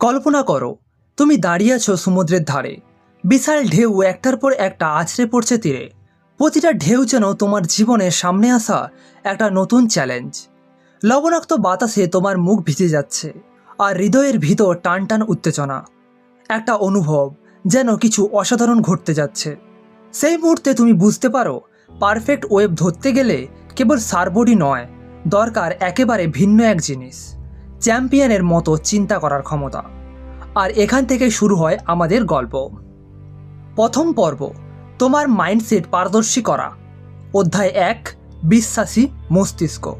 কল্পনা করো, তুমি দাঁড়িয়ে আছো সমুদ্রের ধারে। বিশাল ঢেউ একটার পর একটা আছড়ে পড়ছে তীরে। প্রতিটা ঢেউ যেন তোমার জীবনের সামনে আসা একটা নতুন চ্যালেঞ্জ লবণাক্ত বাতাসে তোমার মুখ ভিজে যাচ্ছে আর হৃদয়ের ভিতর টান টান উত্তেজনা। একটা অনুভব যেন কিছু অসাধারণ ঘটতে যাচ্ছে। সেই মুহূর্তে তুমি বুঝতে পারো পারফেক্ট ওয়েব ধরতে গেলে কেবল সারবোর্ডই নয়, দরকার একেবারে ভিন্ন এক জিনিস। চ্যাম্পিয়নের মতো চিন্তা করার ক্ষমতা। আর এখান থেকে শুরু হয় আমাদের গল্প। প্রথম পর্ব, তোমার মাইন্ডসেট পারদর্শী করা। অধ্যায় এক, বিশ্বাসী মস্তিষ্ক।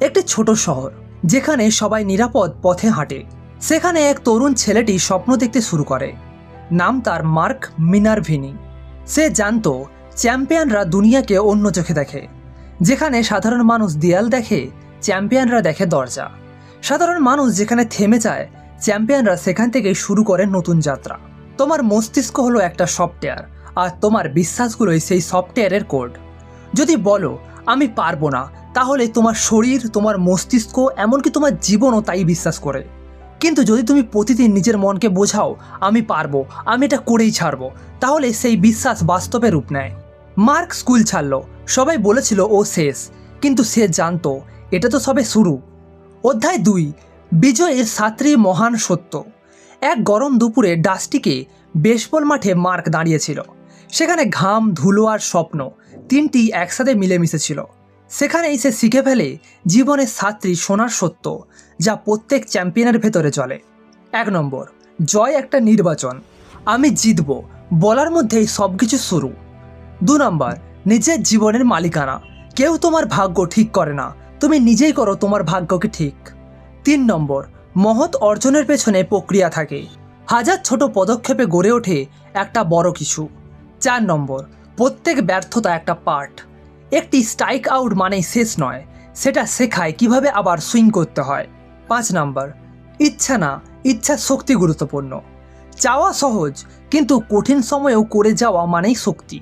একটি ছোট শহর, যেখানে সবাই নিরাপদ পথে হাঁটে। সেখানে এক তরুণ ছেলেটি স্বপ্ন দেখতে শুরু করে। নাম তার মার্ক মিনারভিনি। সে জানতো, চ্যাম্পিয়নরা দুনিয়াকে অন্য চোখে দেখে। যেখানে সাধারণ মানুষ দেয়াল দেখে, চ্যাম্পিয়নরা দেখে দরজা। সাধারণ মানুষ যেখানে থেমে যায়, চ্যাম্পিয়নরা সেখান থেকেই শুরু করে নতুন যাত্রা। তোমার মস্তিষ্ক হলো একটা সফটওয়্যার, আর তোমার বিশ্বাসগুলোই সেই সফটওয়্যারের কোড। যদি বলো, আমি পারব না, তাহলে তোমার শরীর, তোমার মস্তিষ্ক, এমনকি তোমার জীবনও তাই বিশ্বাস করে। কিন্তু যদি তুমি প্রতিদিন নিজের মনকে বোঝাও, আমি পারব, আমি এটা করেই ছাড়বো, তাহলে সেই বিশ্বাস বাস্তবে রূপ নেয়। মার্ক স্কুল ছাড়লো, সবাই বলেছিল ও শেষ, কিন্তু সে জানতো, এটা তো সবে শুরু। অধ্যায় দুই, বিজয়ের সাত্রী মহান সত্য। এক গরম দুপুরে ডাস্টিকে বেসবল মাঠে মার্ক দাঁড়িয়েছিল। সেখানে ঘাম, ধুলো আর স্বপ্ন তিনটি একসাথে মিলেমিশে ছিল সেখানেই সে শিখে ফেলে জীবনের সাত্রী সোনার সত্য যা প্রত্যেক চ্যাম্পিয়নের ভেতরে চলে। এক নম্বর, জয় একটা নির্বাচন। আমি জিতব, বলার মধ্যেই সব কিছু শুরু। দু নম্বর, নিজের জীবনের মালিকানা। কেউ তোমার ভাগ্য ঠিক করে না। তুমি নিজেই করো তোমার ভাগ্যকে ঠিক। তিন নম্বর, মহৎ অর্জনের পেছনে প্রক্রিয়া থাকে। হাজার ছোট পদক্ষেপে গড়ে ওঠে একটা বড় কিছু। চার নম্বর, প্রত্যেক ব্যর্থতা একটা পার্ট একটি স্ট্রাইক আউট মানেই শেষ নয়, সেটা শেখায় কীভাবে আবার সুইং করতে হয়। পাঁচ নাম্বার, ইচ্ছা না ইচ্ছা শক্তি গুরুত্বপূর্ণ। চাওয়া সহজ, কিন্তু কঠিন সময়েও করে যাওয়া মানেই শক্তি।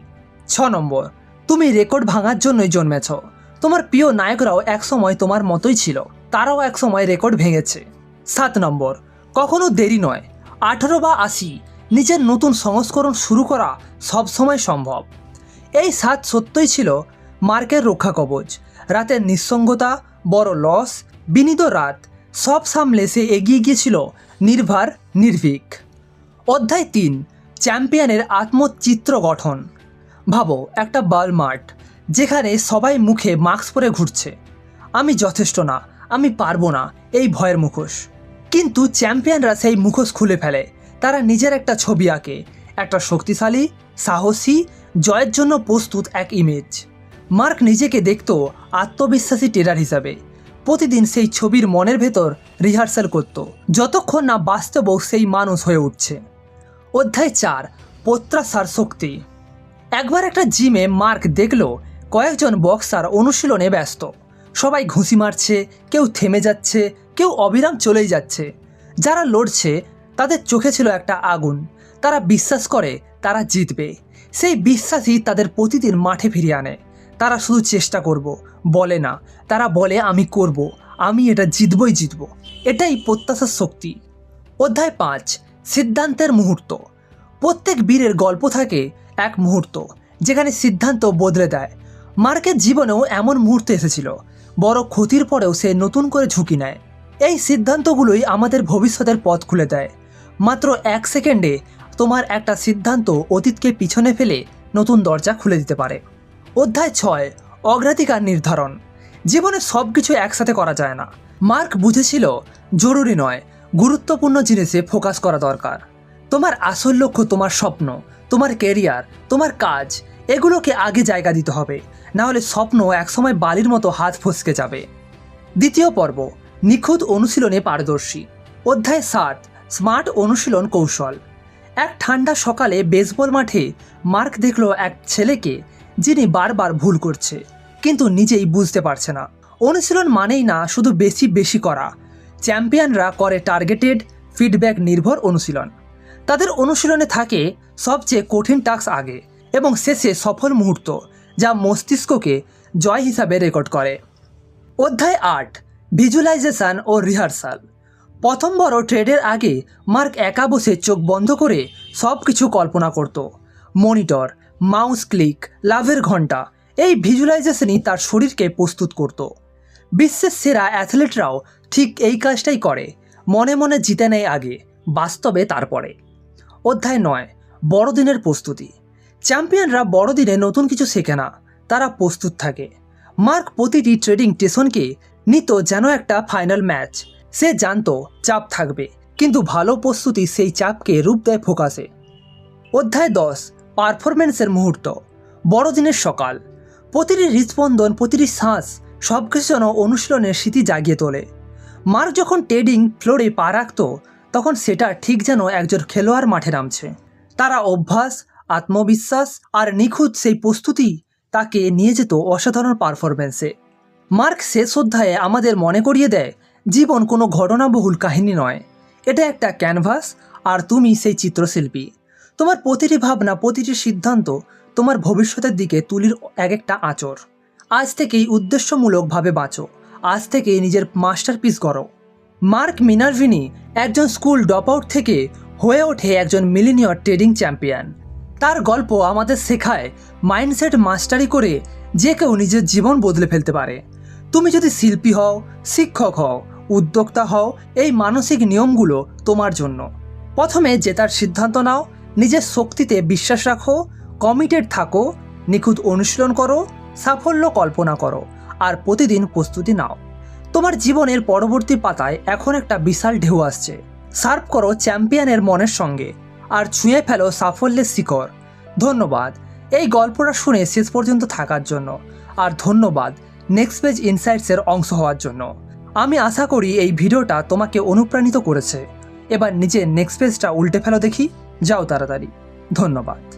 ছ নম্বর, তুমি রেকর্ড ভাঙার জন্যই জন্মেছ। তোমার প্রিয় নায়করাও একসময় তোমার মতোই ছিল। তারাও একসময় রেকর্ড ভেঙেছে। সাত নম্বর, কখনো দেরি নয়। আঠারো বা আশি, নিজের নতুন সংস্করণ শুরু করা সবসময় সম্ভব। এই সাত সত্যই ছিল মার্কের রক্ষা কবচ। রাতের নিঃসঙ্গতা, বড় লস বিনীত রাত, সব সামলে সে এগিয়ে গিয়েছিল নির্ভার, নির্ভীক। অধ্যায় তিন, চ্যাম্পিয়নের আত্মচিত্র গঠন। ভাবো, একটা বালমার্ট। যেখানে সবাই মুখে মাস্ক পরে ঘুরছে। আমি যথেষ্ট না, আমি পারব না এই ভয়ের মুখোশ। কিন্তু চ্যাম্পিয়নরা সেই মুখোশ খুলে ফেলে। তারা নিজের একটা ছবি আঁকে, একটা শক্তিশালী, সাহসী, জয়ের জন্য প্রস্তুত এক ইমেজ মার্ক নিজেকে দেখত আত্মবিশ্বাসী টেরার হিসাবে। প্রতিদিন সেই ছবির মনের ভেতর রিহার্সাল করত। যতক্ষণ না বাস্তবও সেই মানুষ হয়ে উঠছে। অধ্যায় চার প্রত্যাশার শক্তি। একবার একটা জিমে মার্ক দেখল কয়েকজন বক্সার অনুশীলনে ব্যস্ত। সবাই ঘুষি মারছে, কেউ থেমে যাচ্ছে, কেউ অবিরাম চলেই যাচ্ছে। যারা লড়ছে, তাদের চোখে ছিল একটা আগুন। তারা বিশ্বাস করে, তারা জিতবে। সেই বিশ্বাসই তাদের প্রতিদিন মাঠে ফিরিয়ে আনে। তারা শুধু চেষ্টা করব, বলে না। তারা বলে, আমি করব। আমি এটা জিতবই জিতব। এটাই প্রত্যাশার শক্তি। অধ্যায় পাঁচ, সিদ্ধান্তের মুহূর্ত। প্রত্যেক বীরের গল্প থাকে এক মুহূর্ত, যেখানে সিদ্ধান্ত বদলে দেয়। মার্কের জীবনেও এমন মুহূর্তে এসেছিল। বড় ক্ষতির পরেও সে নতুন করে ঝুঁকি নেয়। এই সিদ্ধান্তগুলোই আমাদের ভবিষ্যতের পথ খুলে দেয়। মাত্র এক সেকেন্ডে তোমার একটা সিদ্ধান্ত অতীতকে পিছনে ফেলে নতুন দরজা খুলে দিতে পারে। অধ্যায় ছয়, অগ্রাধিকার নির্ধারণ। জীবনে সব কিছু একসাথে করা যায় না। মার্ক বুঝেছিল, জরুরি নয়। গুরুত্বপূর্ণ জিনিসে ফোকাস করা দরকার। তোমার আসল লক্ষ্য তোমার স্বপ্ন, তোমার কেরিয়ার তোমার কাজ, এগুলোকে আগে জায়গা দিতে হবে। না হলে স্বপ্ন একসময় বালির মতো হাত ফসকে যাবে। দ্বিতীয় পর্ব, নিখুঁত অনুশীলনে পারদর্শী। অধ্যায় সাত, স্মার্ট অনুশীলন কৌশল। এক ঠান্ডা সকালে বেসবল মাঠে মার্ক দেখল এক ছেলেকে, যিনি বারবার ভুল করছে, কিন্তু নিজেই বুঝতে পারছে না। অনুশীলন মানেই না শুধু বেশি বেশি করা। চ্যাম্পিয়নরা করে টার্গেটেড ফিডব্যাক নির্ভর অনুশীলন। তাদের অনুশীলনে থাকে সবচেয়ে কঠিন টাস্ক আগে এবং শেষে সফল মুহূর্ত। যা মস্তিষ্ককে জয় হিসাবে রেকর্ড করে। অধ্যায় আট, ভিজুয়ালাইজেশন ও রিহার্সাল। প্রথম বড় ট্রেডের আগে মার্ক একা বসে চোখ বন্ধ করে সব কিছু কল্পনা করত। মনিটর, মাউস ক্লিক, লাভের ঘণ্টা এই ভিজুয়ালাইজেশনই তার শরীরকে প্রস্তুত করত। বিশ্বের সেরা অ্যাথলেটরাও ঠিক এই কাজটাই করে, মনে মনে জিতে নেয় আগে, বাস্তবে তারপরে। অধ্যায় নয়, বড়দিনের প্রস্তুতি। চ্যাম্পিয়নরা বড়দিনে নতুন কিছু শেখে না। তারা প্রস্তুত থাকে। মার্ক প্রতিটি ট্রেডিং স্টেশনকে নিত যেন একটা ফাইনাল ম্যাচ। সে জানত চাপ থাকবে, কিন্তু ভালো প্রস্তুতি সেই চাপকে রূপ দেয় ফোকাসে। অধ্যায় দশ পারফরমেন্সের মুহূর্ত। বড়দিনের সকাল। প্রতিটি হৃদস্পন্দন, প্রতিটি শ্বাস সব কিছু যেন অনুশীলনের স্মৃতি জাগিয়ে তোলে। মার্ক যখন ট্রেডিং ফ্লোরে পা রাখত, তখন সেটা ঠিক যেন একজন খেলোয়াড় মাঠে নামছে। তারা অভ্যাস আত্মবিশ্বাস আর নিখুঁত সেই প্রস্তুতি তাকে নিয়ে যেত অসাধারণ পারফরমেন্সে মার্ক শেষ অধ্যায়ে আমাদের মনে করিয়ে দেয়, জীবন কোনো ঘটনাবহুল কাহিনী নয়। এটা একটা ক্যানভাস আর তুমি সেই চিত্রশিল্পী। তোমার প্রতিটি ভাবনা, প্রতিটি সিদ্ধান্ত তোমার ভবিষ্যতের দিকে তুলির এক একটা আচর আজ থেকেই উদ্দেশ্যমূলকভাবে বাঁচো। আজ থেকেই নিজের মাস্টারপিস করো মার্ক মিনারভিনি একজন স্কুল ড্রপ আউট থেকে হয়ে ওঠে একজন মিলিনিয়র ট্রেডিং চ্যাম্পিয়ন। তার গল্প আমাদের শেখায় মাইন্ডসেট মাস্টারি করে যে কেউ নিজের জীবন বদলে ফেলতে পারে। তুমি যদি শিল্পী হও, শিক্ষক হও, উদ্যোক্তা হও, এই মানসিক নিয়মগুলো তোমার জন্য। প্রথমে জেতার সিদ্ধান্ত নাও, নিজের শক্তিতে বিশ্বাস রাখো কমিটেড থাকো, নিখুঁত অনুশীলন করো, সাফল্য কল্পনা করো, আর প্রতিদিন প্রস্তুতি নাও। তোমার জীবনের পরবর্তী পাতায় এখন একটা বিশাল ঢেউ আসছে। সার্ভ করো চ্যাম্পিয়নের মনের সঙ্গে। আর ছুঁয়ে ফেলো সাফল্যের শিকড় ধন্যবাদ। এই গল্পটা শুনে শেষ পর্যন্ত থাকার জন্য। আর ধন্যবাদ নেক্সট পেজ ইনসাইটসের অংশ হওয়ার জন্য। আমি আশা করি এই ভিডিওটা তোমাকে অনুপ্রাণিত করেছে। এবার নিজের নেক্সট পেজটা উল্টে ফেলো দেখি। যাও তাড়াতাড়ি। ধন্যবাদ।